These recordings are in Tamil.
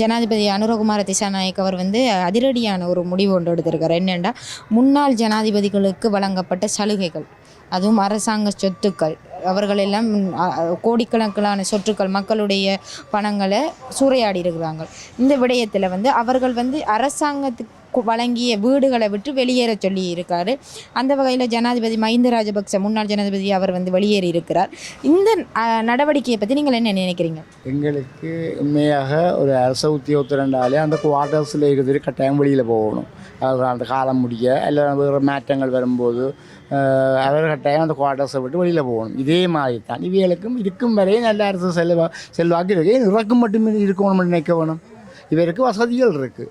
ஜனாதிபதி அனுரகுமார திசாநாயக் அவர் வந்து அதிரடியான ஒரு முடிவு ஒன்று எடுத்திருக்கார். என்னென்னா முன்னாள் ஜனாதிபதிகளுக்கு வழங்கப்பட்ட சலுகைகள் அதுவும் அரசாங்க சொத்துக்கள் அவர்களெல்லாம் கோடிக்கணக்கிலான சொத்துக்கள் மக்களுடைய பணங்களை சூறையாடி இருக்கிறாங்க. இந்த விடயத்தில் வந்து அவர்கள் வந்து அரசாங்கத்துக்கு வழங்கிய வீடுகளை விட்டு வெளியேற சொல்லி இருக்காரு அந்த வகையில் ஜனாதிபதி மஹிந்த ராஜபக்ச முன்னாள் ஜனாதிபதி அவர் வந்து வெளியேறி இருக்கிறார். இந்த நடவடிக்கையை பற்றி நீங்கள் என்ன நினைக்கிறீங்க? எங்களுக்கு உண்மையாக ஒரு அரச உத்தியோகத்திரண்டாலே அந்த குவார்டர்ஸில் இருக்கிறது கட்டாயம் வெளியில் போகணும். அந்த காலம் முடிய இல்லை வேறு மாற்றங்கள் வரும்போது அவர் கட்டாயம் அந்த குவார்டர்ஸை விட்டு வெளியில் போகணும். இதே மாதிரி தான் இவைகளுக்கும் இருக்கும் வரையே நல்ல அரசு செல்வா செல்வாக்கு இருக்கு. இறக்கும் மட்டுமே இருக்கணும்னு நினைக்க வேணும். இவருக்கு வசதிகள் இருக்குது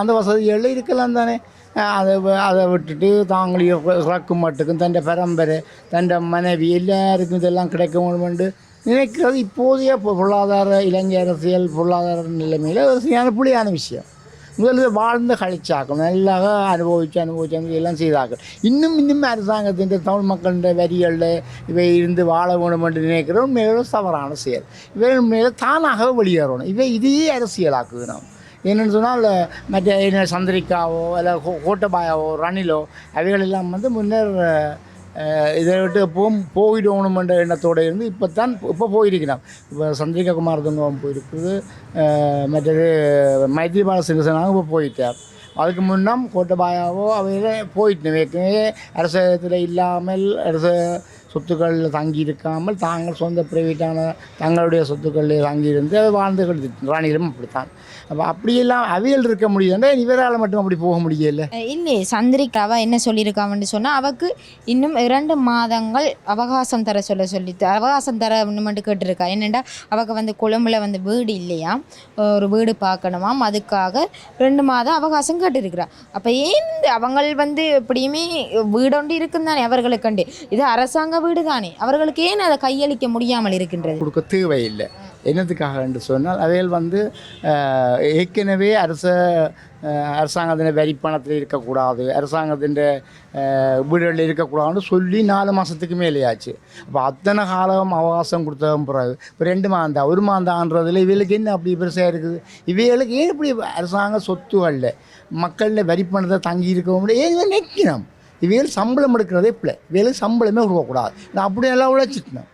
அந்த വസതികളിൽ ഇരിക്കലാം തന്നെ അത് അത് വിട്ടിട്ട് താങ്കളിയോ ഇറക്കും മട്ടുക്കും തൻ്റെ പരമ്പര തൻ്റെ മനവി എല്ലാവർക്കും ഇതെല്ലാം കിടക്കുമ്പോണ്ട് நினைக்கிறது. இப்போதைய பொருளாதார இலங்கை அரசியல் பொருளாதார நிலைமையில் ஒரு சரியான விஷயம். முதல்ல வாழ்ந்து கழிச்சாக்கும் நல்லா அனுபவிச்சு அனுபவிச்சு எல்லாம் செய்தாக்கும் இன்னும் இன்னும் அரசாங்கத்தின் தமிழ் மக்களுடைய வரிகளில் இவை இருந்து வாழ வேண்டும் என்று நினைக்கிறோம். மேலும் தவறான செயல். இவை மேலே தானாக வெளியேறணும். இவை இதையே அரசியலாக்குகிறோம் என்னென்னு சொன்னால் மற்ற சந்திரிக்காவோ இல்லை கோட்டபாயாவோ ரணிலோ அவைகள் எல்லாம் வந்து முன்னர் இதை விட்டு எப்பவும் போயிடணுமென்ற எண்ணத்தோடு இருந்து இப்போ தான் இப்போ போயிருக்கிறான் இப்போ சந்திரிகா குமார் தங்கம் போயிருக்குது மற்றது மைத்ரிபால சிறிசேனாவும் இப்போ போயிட்டார். அதுக்கு முன்னம் கோட்டபாயாவோ அவையில போயிட்டு ஏற்கனவே அரசாங்கத்தில் இல்லாமல் அரச சொத்துக்களில் தங்கி இருக்காமல் தாங்கள் சொந்த பிரைவேட்டான தங்களுடைய சொத்துக்களில் தங்கியிருந்து அதை வாழ்ந்து கொடுத்து ராணிகளும் அப்படித்தான். அப்போ அப்படியெல்லாம் அவியல் இருக்க முடியுதுன்னா இவரால் மட்டும் அப்படி போக முடியல. இல்லை சந்திரிகாவா என்ன சொல்லியிருக்காங்கன்னு சொன்னால் அவக்கு இன்னும் இரண்டு மாதங்கள் அவகாசம் தர சொல்ல சொல்லி அவகாசம் தர மட்டும் கேட்டிருக்கா. என்னென்னா அவக்கு வந்து கொழும்புல வந்து வீடு இல்லையா? ஒரு வீடு பார்க்கணுமாம். அதுக்காக ரெண்டு மாதம் அவகாசம் கேட்டிருக்கிறா. அப்போ ஏன் அவங்கள் வந்து எப்படியுமே வீடு ஒன்று இருக்கும் தானே அவர்களுக்கண்டு இது அரசாங்க வீடு தானே அவர்களுக்கு ஏன் அதை கையளிக்க முடியாமல் இருக்கின்றது? கொடுக்க தேவையில்லை. என்னத்துக்காக என்று சொன்னால் அவைகள் வந்து ஏற்கனவே அரச அரசாங்கத்தின் வரி பணத்தில் இருக்கக்கூடாது அரசாங்கத்தின் வீடுகளில் இருக்கக்கூடாதுன்னு சொல்லி நாலு மாதத்துக்கு மேலேயாச்சு. அப்போ அத்தனை காலம் அவகாசம் கொடுத்ததும் பிறகு இப்போ ரெண்டு மாதம் தான் ஒரு மாதம் தான்றதுல இவைகளுக்கு என்ன அப்படி பெருசாக இருக்குது? இவைகளுக்கு ஏன் இப்படி அரசாங்க சொத்துகளில் மக்களில் வரி பணத்தை தங்கி இருக்கவும் ஏன் நிற்கணும் இவைகள் சம்பளம் எடுக்கிறதே பிள்ளை இவைகளுக்கு சம்பளமே கொடுக்கக்கூடாது நான் அப்படியெல்லாம் உழைச்சிட்டேன்